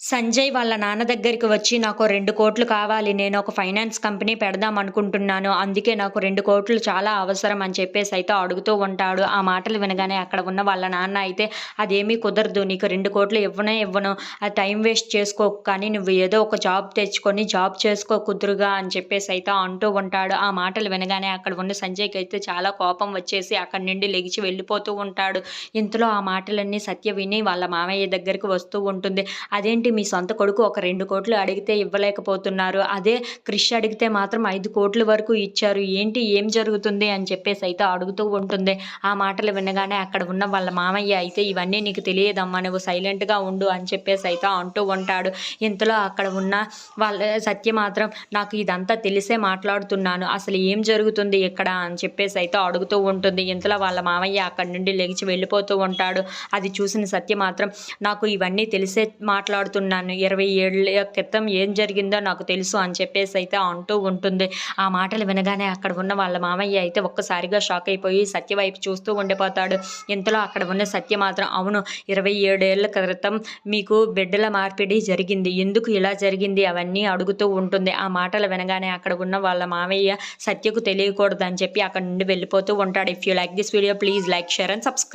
సంజయ్ వాళ్ళ నాన్న దగ్గరికి వచ్చి నాకు రెండు కోట్లు కావాలి నేను ఒక ఫైనాన్స్ కంపెనీ పెడదాం అనుకుంటున్నాను అందుకే నాకు రెండు కోట్లు చాలా అవసరం అని చెప్పేసి అయితే అడుగుతూ ఉంటాడు. ఆ మాటలు వినగానే అక్కడ ఉన్న వాళ్ళ నాన్న అయితే అదేమీ కుదరదు నీకు రెండు కోట్లు ఇవ్వనే ఇవ్వను ఆ టైం వేస్ట్ చేసుకో కానీ నువ్వు ఏదో ఒక జాబ్ తెచ్చుకొని జాబ్ చేసుకో కుదురుగా అని చెప్పేసి అయితే అంటూ ఉంటాడు. ఆ మాటలు వినగానే అక్కడ ఉన్న సంజయ్కి అయితే చాలా కోపం వచ్చేసి అక్కడి నుండి లెగిచి వెళ్ళిపోతూ ఉంటాడు. ఇంతలో ఆ మాటలన్నీ సత్య విని వాళ్ళ మామయ్య దగ్గరికి వస్తూ ఉంటుంది. అదేంటి మీ సొంత కొడుకు ఒక రెండు కోట్లు అడిగితే ఇవ్వలేకపోతున్నారు. అదే క్రిష్ అడిగితే మాత్రం ఐదు కోట్ల వరకు ఇచ్చారు. ఏంటి ఏం జరుగుతుంది అని చెప్పేసి అయితే అడుగుతూ ఉంటుంది. ఆ మాటలు వినగానే అక్కడ ఉన్న వాళ్ళ మామయ్య అయితే ఇవన్నీ నీకు తెలియదమ్మా నువ్వు సైలెంట్గా ఉండు అని చెప్పేసి అయితే అంటూ ఉంటాడు. ఇంతలో అక్కడ ఉన్న వాళ్ళ సత్య మాత్రం నాకు ఇదంతా తెలిసే మాట్లాడుతున్నాను. అసలు ఏం జరుగుతుంది ఇక్కడ అని చెప్పేసి అయితే అడుగుతూ ఉంటుంది. ఇంతలో వాళ్ళ మామయ్య అక్కడి నుండి లెగిచి వెళ్ళిపోతూ ఉంటాడు. అది చూసిన సత్య మాత్రం నాకు ఇవన్నీ తెలిసే మాట్లాడుతూ మాట్లాడుతున్నాను ఇరవై ఏళ్ళ క్రితం ఏం జరిగిందో నాకు తెలుసు అని చెప్పేసి అయితే అంటూ ఉంటుంది. ఆ మాటలు వినగానే అక్కడ ఉన్న వాళ్ళ మామయ్య అయితే ఒక్కసారిగా షాక్ అయిపోయి సత్య వైపు చూస్తూ ఉండిపోతాడు. ఇంతలో అక్కడ ఉన్న సత్య మాత్రం అవును ఇరవై ఏడేళ్ళ క్రితం మీకు బిడ్డల మార్పిడి జరిగింది. ఎందుకు ఇలా జరిగింది? అవన్నీ అడుగుతూ ఉంటుంది. ఆ మాటలు వినగానే అక్కడ ఉన్న వాళ్ళ మామయ్య సత్యకు తెలియకూడదు అని చెప్పి అక్కడ నుండి వెళ్ళిపోతూ ఉంటాడు. If you like this video please like share and subscribe